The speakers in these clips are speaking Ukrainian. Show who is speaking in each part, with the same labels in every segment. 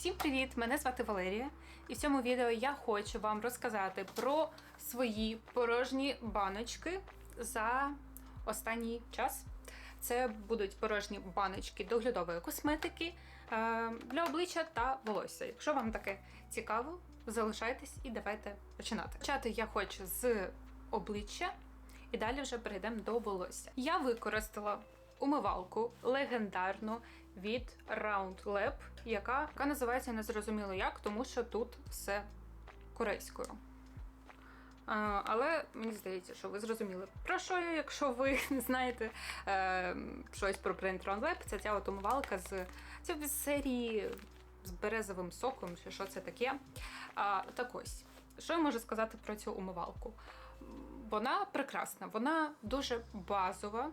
Speaker 1: Всім привіт! Мене звати Валерія, і в цьому відео я хочу вам розказати про свої порожні баночки за останній час. Це будуть порожні баночки доглядової косметики е, для обличчя та волосся. Якщо вам таке цікаво, залишайтесь і давайте починати. Почати я хочу з обличчя, і далі вже перейдемо до волосся. Я використала умивалку легендарну від Round Lab, яка, яка називається незрозуміло як, тому що тут все корейською. Але мені здається, що ви зрозуміли про що я, якщо ви знаєте е, щось про бренд Round Lab, це ця от умивалка з це серії з березовим соком, чи що це таке. А, так ось, що я можу сказати про цю умивалку? Вона прекрасна, вона дуже базова,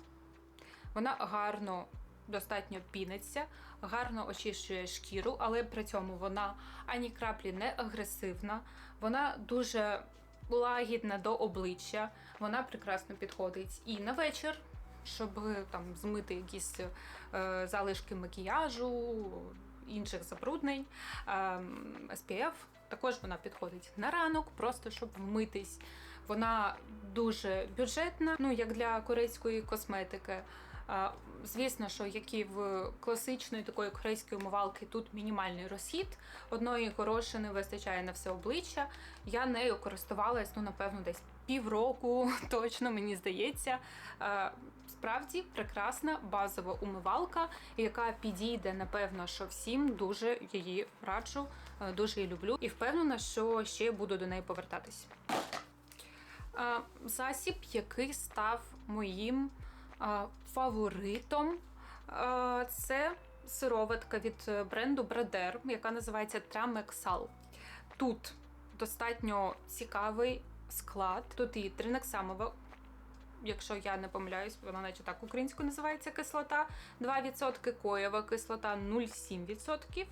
Speaker 1: вона гарно достатньо піниться, гарно очищує шкіру, але при цьому вона ані краплі не агресивна, вона дуже лагідна до обличчя, вона прекрасно підходить і на вечір. Щоб там змити якісь е, залишки макіяжу, інших забруднень. Е, SPF також вона підходить на ранок, просто щоб вмитись. Вона дуже бюджетна, ну як для корейської косметики. Звісно, що як і в класичної такої корейської умивалки, тут мінімальний розхід. Одної горошини вистачає на все обличчя. Я нею користувалась, ну, напевно, десь півроку, точно мені здається. Справді прекрасна базова умивалка, яка підійде, напевно, що всім дуже її раджу, е, дуже її люблю і впевнена, що ще буду до неї повертатись. Засіб, який став моїм фаворитом, е, це сироватка від бренду Брадер, яка називається Трамексал. Тут достатньо цікавий склад. Тут і тринексамова, якщо я не помиляюсь, вона наче так українською називається кислота, 2%, коєва кислота 0,7%,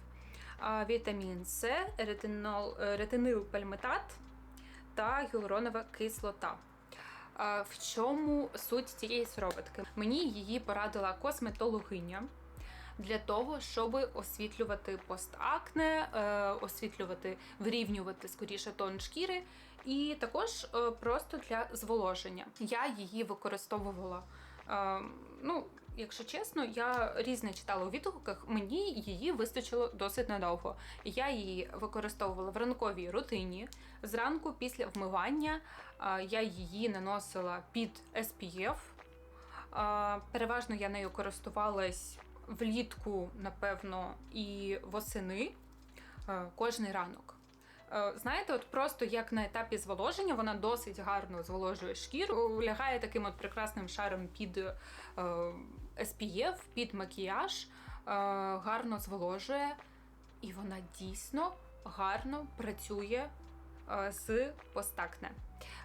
Speaker 1: а, вітамін С, ретинол, е, ретинилпальмитат та гіалуронова кислота. В чому суть цієї сироватки? Мені її порадила косметологиня для того, щоб освітлювати постакне, е, освітлювати, вирівнювати скоріше тон шкіри, і також е, просто для зволоження. Я її використовувала. е, Ну, якщо чесно, я різне читала у відгуках, мені її вистачило досить надовго. Я її використовувала в ранковій рутині. Зранку після вмивання я її наносила під SPF. Переважно я нею користувалась влітку, напевно, і восени е, кожний ранок. Е, Знаєте, от просто як на етапі зволоження, вона досить гарно зволожує шкіру, лягає таким от прекрасним шаром під е, SPF, під макіяж, гарно зволожує, і вона дійсно гарно працює з постакне.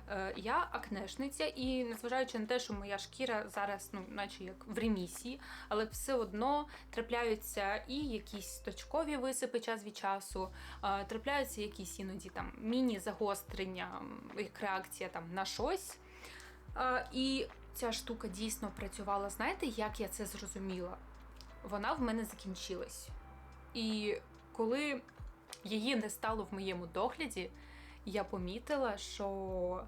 Speaker 1: Е, Я акнешниця, і незважаючи на те, що моя шкіра зараз, ну, наче як в ремісії, але все одно трапляються і якісь точкові висипи час від часу, е, трапляються якісь іноді там міні-загострення, як реакція там на щось. Е, І ця штука дійсно працювала. Знаєте, як я це зрозуміла? Вона в мене закінчилась. І коли її не стало в моєму догляді, я помітила, що.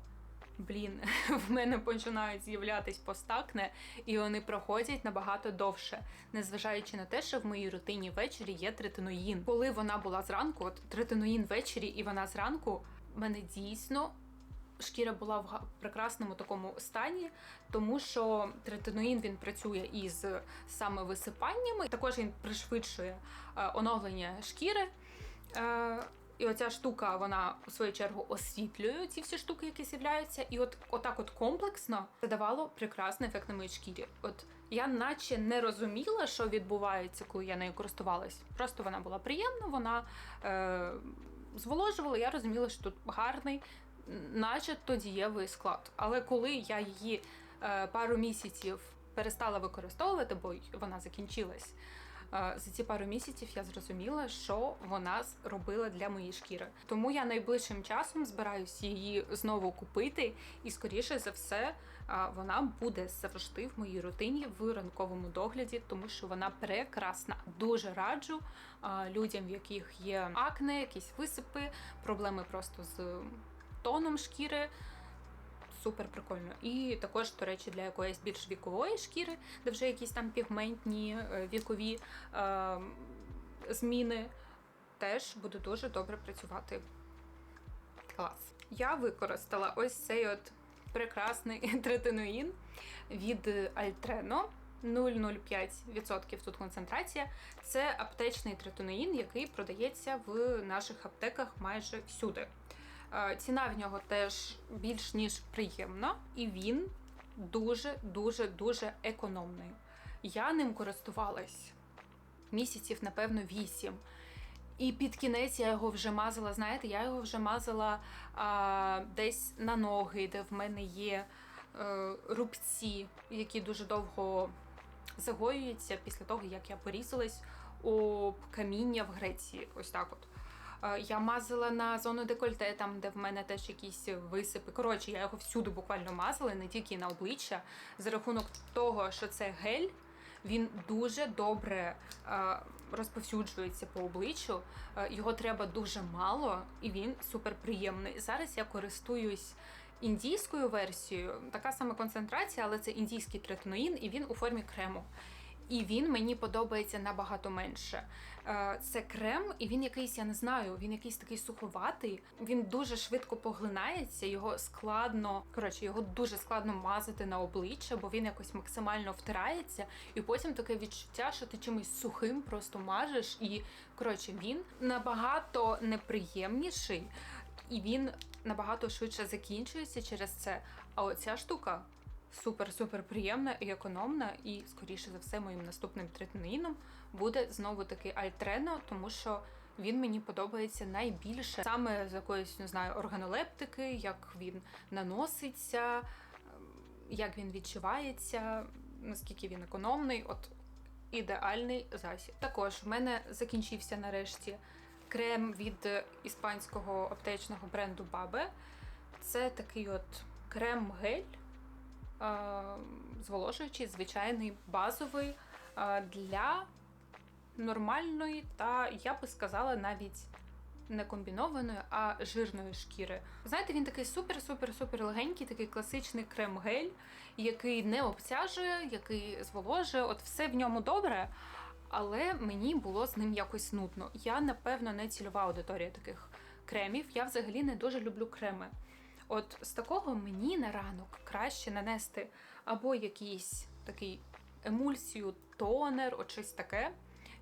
Speaker 1: Блін, в мене починають з'являтись постакне, і вони проходять набагато довше, незважаючи на те, що в моїй рутині ввечері є третиноїн. Коли вона була зранку, от третиноїн ввечері, і вона зранку, в мене дійсно шкіра була в прекрасному такому стані, тому що третиноїн він працює із саме висипаннями, також він пришвидшує е, оновлення шкіри. І оця штука, вона у свою чергу освітлює ці всі штуки, які з'являються, і от отак от комплексно це давало прекрасний ефект на моїй шкірі. От я наче не розуміла, що відбувається, коли я нею користувалась. Просто вона була приємна, вона е, зволожувала. Я розуміла, що тут гарний, начебто дієвий склад. Але коли я її е, пару місяців перестала використовувати, бо вона закінчилась. За ці пару місяців я зрозуміла, що вона зробила для моєї шкіри. Тому я найближчим часом збираюсь її знову купити, і скоріше за все вона буде завжди в моїй рутині в ранковому догляді, тому що вона прекрасна. Дуже раджу людям, в яких є акне, якісь висипи, проблеми просто з тоном шкіри. Супер прикольно. І також, до речі, для якоїсь більш вікової шкіри, де вже якісь там пігментні е, вікові е, зміни, теж буде дуже добре працювати. Клас. Я використала ось цей от прекрасний третиноїн від Altreno. 0,05% тут концентрація. Це аптечний третиноїн, який продається в наших аптеках майже всюди. Е, Ціна в нього теж більш ніж приємна, і він дуже дуже економний. Я ним користувалась місяців, напевно, вісім. І під кінець я його вже мазала. Знаєте, я його вже мазала а, десь на ноги, де в мене є е, рубці, які дуже довго загоюються після того, як я порізалась об каміння в Греції. Ось так от. Я мазала на зону декольте, там де в мене теж якісь висипи. Коротше, я його всюди буквально мазала, не тільки на обличчя. За рахунок того, що це гель, він дуже добре розповсюджується по обличчю. Його треба дуже мало, і він супер приємний. Зараз я користуюсь індійською версією, така сама концентрація, але це індійський третиноїн, і він у формі крему. І він мені подобається набагато менше. Е, Це крем, і він якийсь, я не знаю, він якийсь такий суховатий. Він дуже швидко поглинається, його складно, коротше, його дуже складно мазати на обличчя, бо він якось максимально втирається. І потім таке відчуття, що ти чимось сухим просто мажеш. І коротше, він набагато неприємніший, і він набагато швидше закінчується через це. А оця штука супер-супер приємна і економна, і, скоріше за все, моїм наступним третиноїном буде знову таки Альтрено, тому що він мені подобається найбільше саме з якоїсь, не знаю, органолептики, як він наноситься, ем, як він відчувається, наскільки він економний. От ідеальний засіб. Також в мене закінчився нарешті крем від іспанського аптечного бренду Babe. Це такий от крем-гель, зволожуючий, звичайний базовий е, для нормальної та, я би сказала, навіть не комбінованої, а жирної шкіри. Знаєте, він такий супер-супер-супер легенький, такий класичний крем-гель, який не обтяжує, який зволожує. От все в ньому добре. Але мені було з ним якось нудно. Я, напевно, не цільова аудиторія таких кремів. Я взагалі не дуже люблю креми. От з такого мені на ранок краще нанести або якийсь такий емульсію, тонер, от щось таке,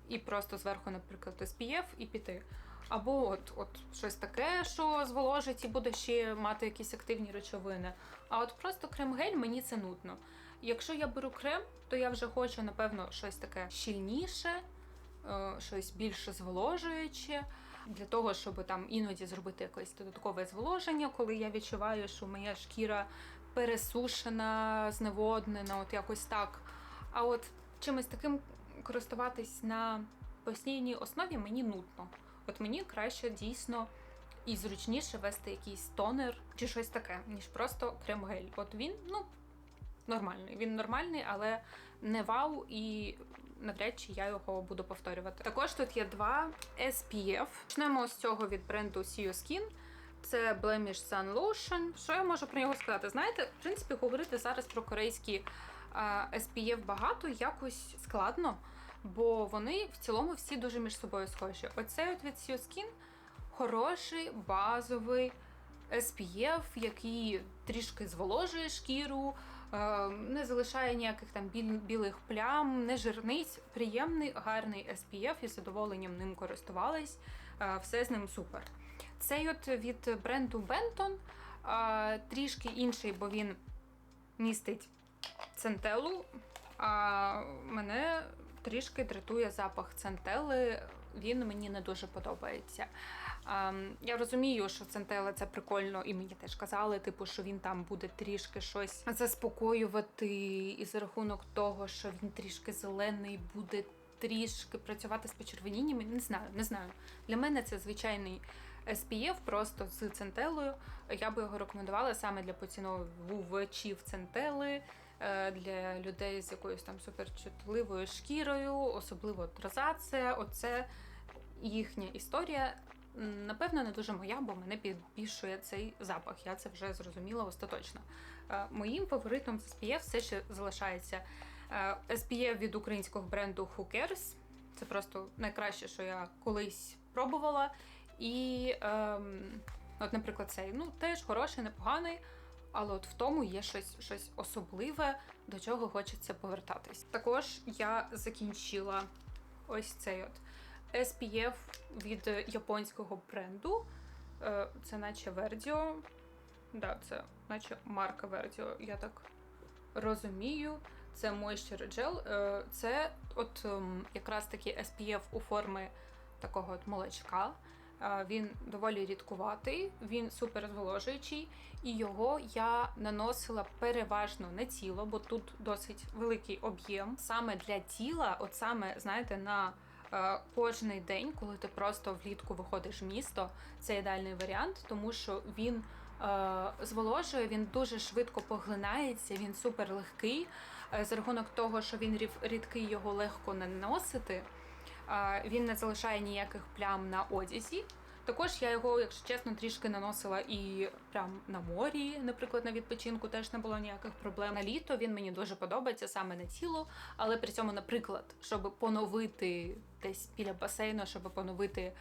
Speaker 1: і просто зверху, наприклад, SPF і піти. Або от, от щось таке, що зволожить і буде ще мати якісь активні речовини. А от просто крем-гель мені це нудно. Якщо я беру крем, то я вже хочу, напевно, щось таке щільніше, е, щось більш зволожуюче, для того, щоб там іноді зробити якесь додаткове зволоження, коли я відчуваю, що моя шкіра пересушена, зневоднена, от якось так. А от чимось таким користуватись на постійній основі мені нудно. От мені краще дійсно і зручніше вести якийсь тонер чи щось таке, ніж просто крем-гель. От він, ну, нормальний. Він нормальний, але не вау, і навряд чи я його буду повторювати. Також тут є два SPF. Почнемо з цього від бренду Sea Skin. Це Blemish Sun Lotion. Що я можу про нього сказати? Знаєте, в принципі, говорити зараз про корейські SPF багато якось складно, бо вони в цілому всі дуже між собою схожі. Оцей от від Sea Skin хороший, базовий SPF, який трішки зволожує шкіру, не залишає ніяких там білих плям, не жирниць. Приємний, гарний SPF і задоволенням ним користувались. Е, Все з ним супер. Цей от від бренду Benton е, трішки інший, бо він містить центелу. А мене трішки дратує запах центели. Він мені не дуже подобається. Я розумію, що центела це прикольно, і мені теж казали, типу, що він там буде трішки щось заспокоювати, і за рахунок того, що він трішки зелений, буде трішки працювати з почервоніннями. Не знаю, не знаю. Для мене це звичайний SPF просто з центелою. Я би його рекомендувала саме для поціновувачів центели, е, для людей з якоюсь там суперчутливою шкірою, особливо от розація. Оце їхня історія. Напевно, не дуже моя, бо мене підбільшує цей запах. Я це вже зрозуміла остаточно. Е, Моїм фаворитом з SPF все ще залишається е, SPF від українського бренду Who Cares. Це просто найкраще, що я колись пробувала. І, ем, от, наприклад, цей ну теж хороший, непоганий, але от в тому є щось, щось особливе, до чого хочеться повертатись. Також я закінчила ось цей от SPF від японського бренду. Е, Це наче Verdio. Да, це наче марка Verdio, я так розумію. Це Moisture Gel. Е, Це от ем, якраз таки SPF у формі такого от молочка. Е, Він доволі рідкуватий, він супер зволожуючий, і його я наносила переважно на тіло, бо тут досить великий об'єм. Саме для тіла, от саме, знаєте, на кожний день, коли ти просто влітку виходиш в місто, це ідеальний варіант, тому що він е, зволожує, він дуже швидко поглинається, він супер легкий. Е, За рахунок того, що він рідкий, його легко наносити. Е, Він не залишає ніяких плям на одязі. Також я його, якщо чесно, трішки наносила і прям на морі, наприклад, на відпочинку теж не було ніяких проблем. На літо він мені дуже подобається саме на тіло, але при цьому, наприклад, щоб поновити десь біля басейну, щоб поновити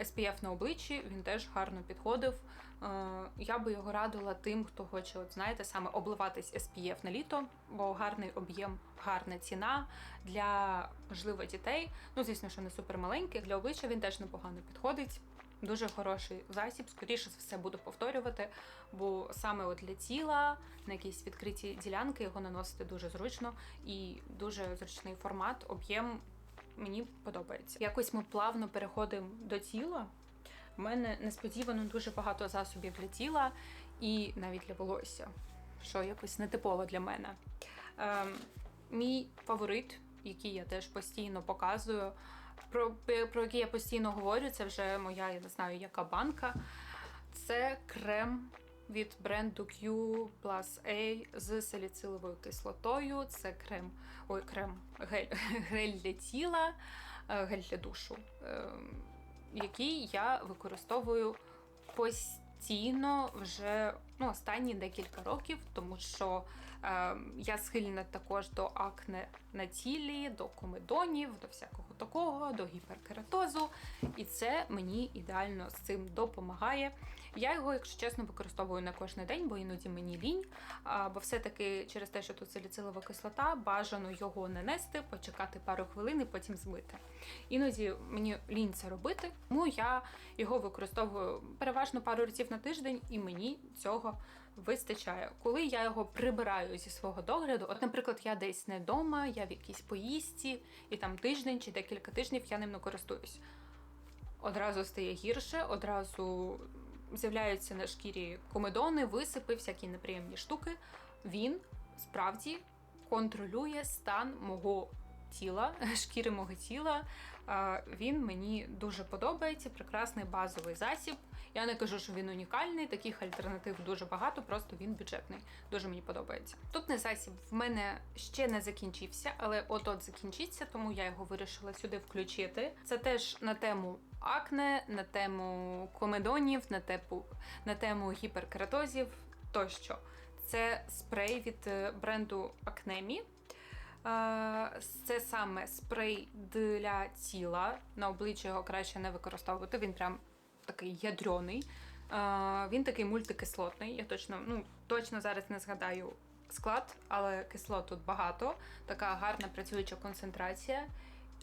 Speaker 1: SPF на обличчі, він теж гарно підходив. Я би його радила тим, хто хоче, от знаєте, саме обливатись SPF на літо, бо гарний об'єм, гарна ціна для можливо дітей. Ну, звісно, що не супер маленьких. Для обличчя він теж непогано підходить. Дуже хороший засіб, скоріше все буду повторювати, бо саме от для тіла на якісь відкриті ділянки його наносити дуже зручно і дуже зручний формат, об'єм мені подобається. Якось ми плавно переходимо до тіла. У мене несподівано дуже багато засобів для тіла і навіть для волосся, що якось нетипово для мене. Ем, мій фаворит, який я теж постійно показую, про, про який я постійно говорю, це вже моя, я не знаю, яка банка. Це крем від бренду Q Plus A з саліциловою кислотою. Це крем, ой, крем, гель, гель для тіла, е, гель для душу, ем, який я використовую постійно вже ну, останні декілька років, тому що е, я схильна також до акне на тілі, до комедонів, до всякого такого, до гіперкератозу. І це мені ідеально з цим допомагає. Я його, якщо чесно, використовую не кожен день, бо іноді мені лінь. Бо все-таки через те, що тут саліцилова кислота, бажано його нанести, почекати пару хвилин і потім змити. Іноді мені лінь це робити, тому я його використовую переважно пару разів на тиждень, і мені цього вистачає. Коли я його прибираю зі свого догляду, от, наприклад, я десь не вдома, я в якійсь поїздці, і там тиждень чи декілька тижнів я ним не користуюсь. Одразу стає гірше, одразу з'являються на шкірі комедони, висипи, всякі неприємні штуки. Він справді контролює стан мого тіла, шкіри мого тіла. Він мені дуже подобається. Прекрасний базовий засіб. Я не кажу, що він унікальний, таких альтернатив дуже багато, просто він бюджетний. Дуже мені подобається. Наступний засіб в мене ще не закінчився, але от-от закінчиться, тому я його вирішила сюди включити. Це теж на тему акне, на тему комедонів, на тему, на тему гіперкератозів тощо. Це спрей від е, бренду. Е, Це саме спрей для тіла. На обличчя його краще не використовувати. Він прям такий ядрьоний. Е, Він такий мультикислотний. Я точно, ну, точно зараз не згадаю склад, але кислот тут багато. Така гарна працююча концентрація.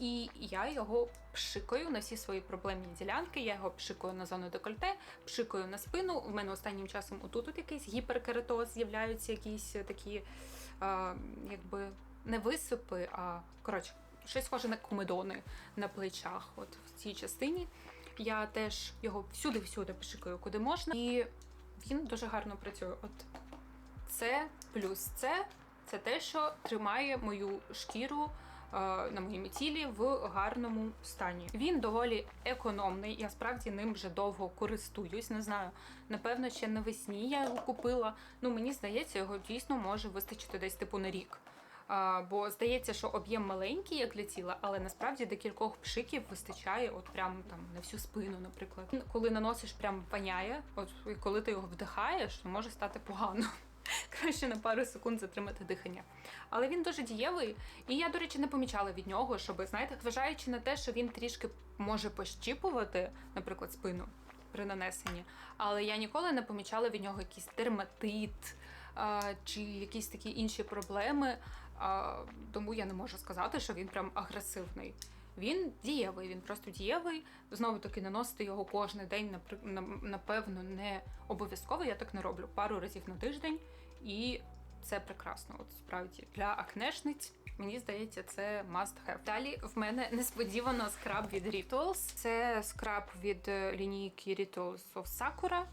Speaker 1: І я його пшикаю на всі свої проблемні ділянки. Я його пшикаю на зону декольте, пшикаю на спину. У мене останнім часом отут от якийсь гіперкератоз, з'являються якісь такі, а, якби не висипи, а коротше, щось схоже на комедони на плечах. От в цій частині. Я теж його всюди-всюди пшикаю, куди можна, і він дуже гарно працює. От це плюс це, це те, що тримає мою шкіру на моєму тілі в гарному стані. Він доволі економний. Я справді ним вже довго користуюсь. Не знаю, напевно, ще навесні я його купила. Ну мені здається, його дійсно може вистачити десь типу на рік. А, бо здається, що об'єм маленький, як для тіла, але насправді декількох пшиків вистачає, от прям там на всю спину, наприклад. Коли наносиш, прям воняє, от і коли ти його вдихаєш, то може стати погано. Краще на пару секунд затримати дихання. Але він дуже дієвий, і я, до речі, не помічала від нього, щоб, знаєте, зважаючи на те, що він трішки може пощіпувати, наприклад, спину при нанесенні, але я ніколи не помічала від нього якийсь дерматит а, чи якісь такі інші проблеми. А, тому я не можу сказати, що він прям агресивний. Він дієвий, він просто дієвий. Знову таки наносити його кожен день, напевно, не обов'язково. Я так не роблю пару разів на тиждень, і це прекрасно. От справді для акнешниць. Мені здається, це must have. Далі в мене несподівано скраб від Rituals. Це скраб від е, лінійки Rituals of Sakura,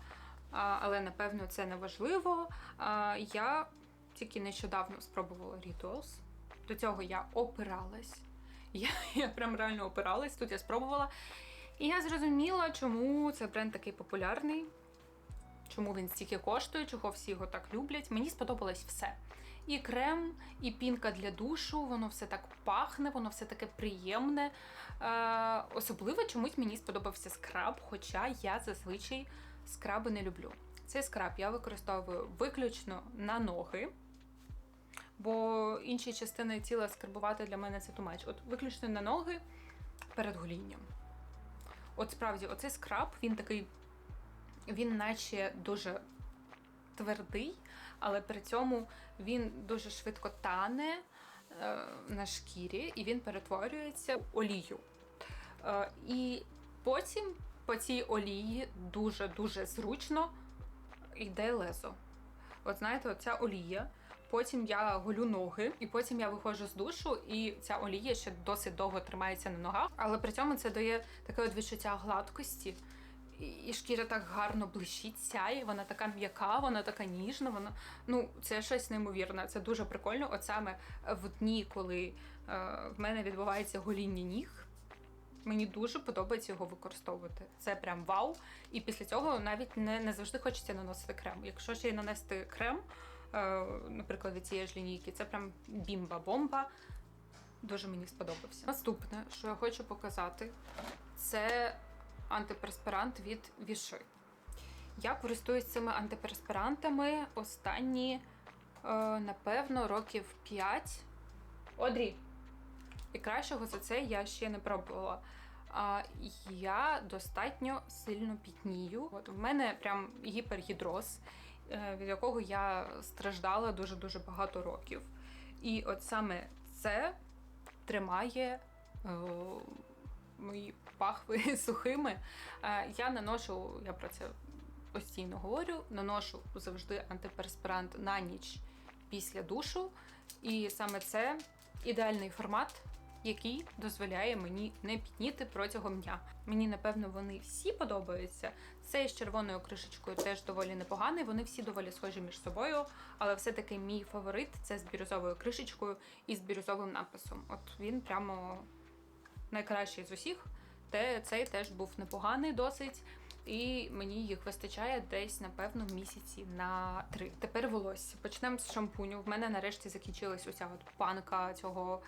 Speaker 1: але напевно це не важливо. Я тільки нещодавно спробувала Rituals. До цього я опиралась. Я, я прям реально опиралась. Тут я спробувала. І я зрозуміла, чому цей бренд такий популярний, чому він стільки коштує, чого всі його так люблять. Мені сподобалось все. І крем, і пінка для душу, воно все так пахне, воно все таке приємне. Е, особливо чомусь мені сподобався скраб, хоча я зазвичай скраби не люблю. Цей скраб я використовую виключно на ноги, бо інші частини тіла скрабувати для мене це тумач. От виключно на ноги перед голінням. От справді, оцей скраб, він такий, він наче дуже твердий, але при цьому він дуже швидко тане е, на шкірі і він перетворюється в олію. Е, і потім по цій олії дуже-дуже зручно йде лезо. От знаєте, оця олія. Потім я голю ноги, і потім я виходжу з душу, і ця олія ще досить довго тримається на ногах, але при цьому це дає таке от відчуття гладкості. І- шкіра так гарно блищить, сяє, вона така м'яка, вона така ніжна. Вона ну це щось неймовірне. Це дуже прикольно. От саме в дні, коли е, в мене відбувається гоління ніг. Мені дуже подобається його використовувати. Це прям вау. І після цього навіть не, не завжди хочеться наносити крем. Якщо ще й нанести крем, е, наприклад, від цієї ж лінійки, це прям бімба-бомба. Дуже мені сподобався. Наступне, що я хочу показати, це антиперспирант від Віши. Я користуюсь цими антиперспирантами останні, е, напевно, років 5. Одрі. І кращого за це я ще не пробувала. А, я достатньо сильно пітнію. От в мене прям гіпергідроз, е, від якого я страждала дуже-дуже багато років. І от саме це тримає е, мої пахви сухими. Е, я наношу, я про це постійно говорю, наношу завжди антиперспирант на ніч після душу. І саме це ідеальний формат, який дозволяє мені не пітніти протягом дня. Мені, напевно, вони всі подобаються. Цей з червоною кришечкою теж доволі непоганий. Вони всі доволі схожі між собою, але все-таки мій фаворит це з бірюзовою кришечкою і з бірюзовим написом. От він прямо найкращий з усіх. Те, цей теж був непоганий досить. І мені їх вистачає десь, напевно, місяці на три. Тепер волосся. Почнемо з шампуню. В мене нарешті закінчилась оця от панка цього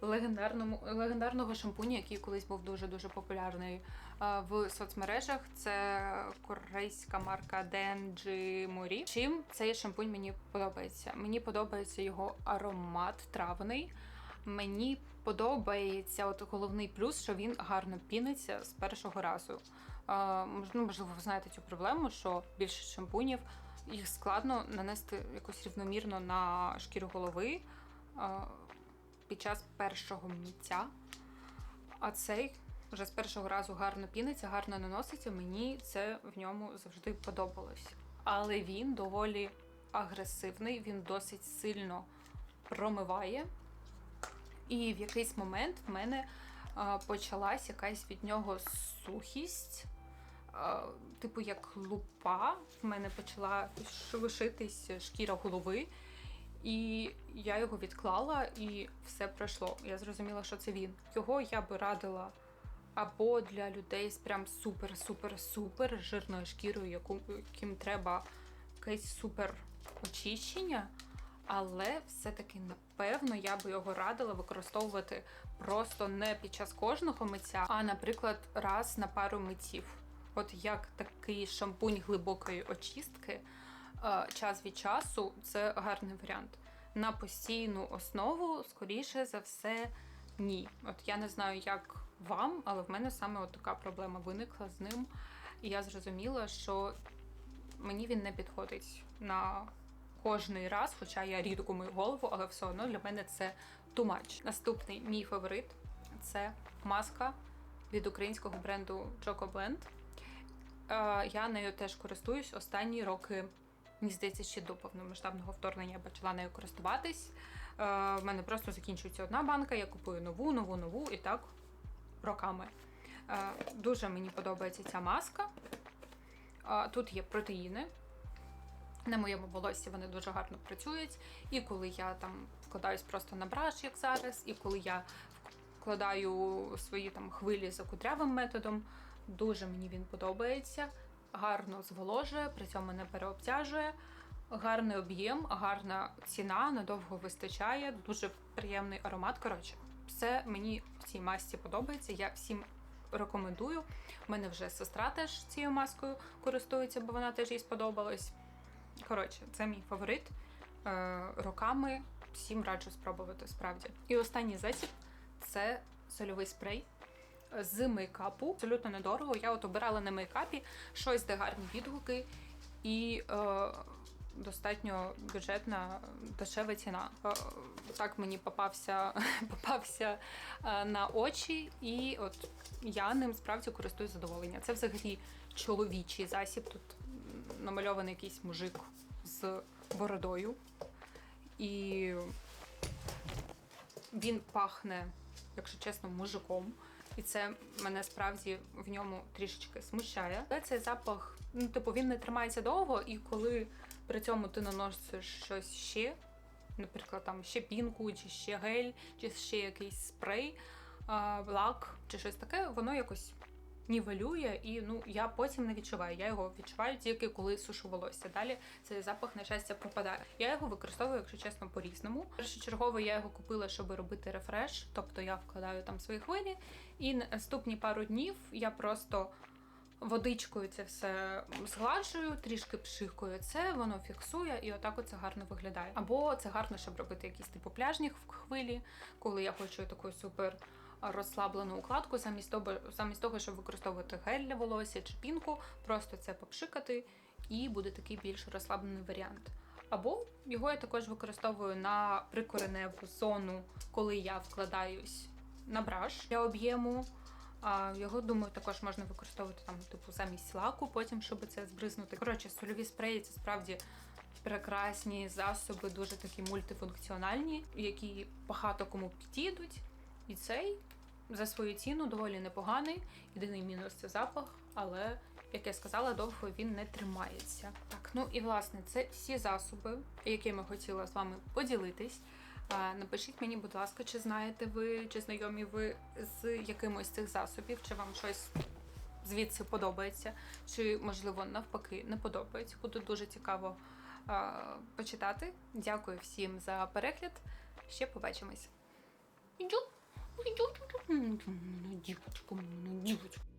Speaker 1: легендарного шампуню, який колись був дуже-дуже популярний в соцмережах. Це корейська марка Denji Mori. Чим цей шампунь мені подобається? Мені подобається його аромат травний. Мені подобається от головний плюс, що він гарно піниться з першого разу. Ну, можливо, ви знаєте цю проблему, що більше шампунів їх складно нанести якось рівномірно на шкіру голови під час першого миття. А цей вже з першого разу гарно піниться, гарно наноситься. Мені це в ньому завжди подобалось. Але він доволі агресивний, він досить сильно промиває. І в якийсь момент в мене почалась якась від нього сухість, типу як лупа. В мене почала шелушитись шкіра голови. І я його відклала, і все пройшло. Я зрозуміла, що це він. Його я би радила або для людей з прям супер-супер-супер жирною шкірою, яку, яким треба якесь супер очищення. Але все-таки, напевно, я би його радила використовувати просто не під час кожного миття, а, наприклад, раз на пару миттів. От як такий шампунь глибокої очистки, е, час від часу це гарний варіант. На постійну основу, скоріше за все, ні. От я не знаю, як вам, але в мене саме от така проблема виникла з ним. І я зрозуміла, що мені він не підходить на кожний раз, хоча я рідко мию голову, але все одно для мене це much. Наступний мій фаворит це маска від українського бренду Choco Blend. Е, Я нею теж користуюсь останні роки. Мені здається, ще до повномасштабного вторгнення я почала нею користуватись. Е, В мене просто закінчується одна банка, я купую нову, нову, нову і так роками. Е, Дуже мені подобається ця маска. Тут є протеїни. На моєму волоссі вони дуже гарно працюють. І коли я там вкладаюсь просто на браш, як зараз, і коли я вкладаю свої там хвилі за кудрявим методом, дуже мені він подобається. Гарно зволожує, при цьому не переобтяжує. Гарний об'єм, гарна ціна, надовго вистачає, дуже приємний аромат. Коротше, все мені в цій масці подобається. Я всім рекомендую. У мене вже сестра теж цією маскою користується, бо вона теж їй сподобалась. Коротше, це мій фаворит. Е, роками всім раджу спробувати справді. І останній засіб це сольовий спрей з мейкапу. Абсолютно недорого. Я от обирала на мейкапі щось, де гарні відгуки і е, достатньо бюджетна дешева ціна. Е, так мені попався, попався е, на очі, і от я ним справді користуюсь задоволення. Це взагалі чоловічий засіб. Тут намальований якийсь мужик з бородою. І він пахне, якщо чесно, мужиком. І це мене справді в ньому трішечки смущає. Але цей запах, ну, типу, він не тримається довго, і коли при цьому ти наносиш щось ще, наприклад, там ще пінку, чи ще гель, чи ще якийсь спрей, лак, чи щось таке, воно якось нівелює, і ну я потім не відчуваю. Я його відчуваю тільки коли сушу волосся. Далі цей запах на щастя пропадає. Я його використовую, якщо чесно, по-різному. Першочергово я його купила, щоб робити рефреш, тобто я вкладаю там свої хвилі, і наступні пару днів я просто. Водичкою це все згладжую, трішки пшикую це, воно фіксує, і отак оце гарно виглядає. Або це гарно, щоб робити якісь типу пляжні хвилі, коли я хочу таку супер розслаблену укладку, замість того, замість того, щоб використовувати гель для волосся чи пінку, просто це попшикати, і буде такий більш розслаблений варіант. Або його я також використовую на прикореневу зону, коли я вкладаюсь на браш для об'єму. Його, думаю, також можна використовувати там, типу, замість лаку, потім, щоб це збризнути. Коротше, сольові спреї це справді прекрасні засоби, дуже такі мультифункціональні, які багато кому підійдуть. І цей за свою ціну доволі непоганий. Єдиний мінус це запах, але, як я сказала, довго він не тримається. Так, ну і власне, це всі засоби, якими хотіла з вами поділитись. Напишіть мені, будь ласка, чи знаєте ви, чи знайомі ви з якимось з цих засобів, чи вам щось звідси подобається, чи, можливо, навпаки, не подобається. Буде дуже цікаво а, почитати. Дякую всім за перегляд. Ще побачимось. 이거 조금 이거 조금 이거 조금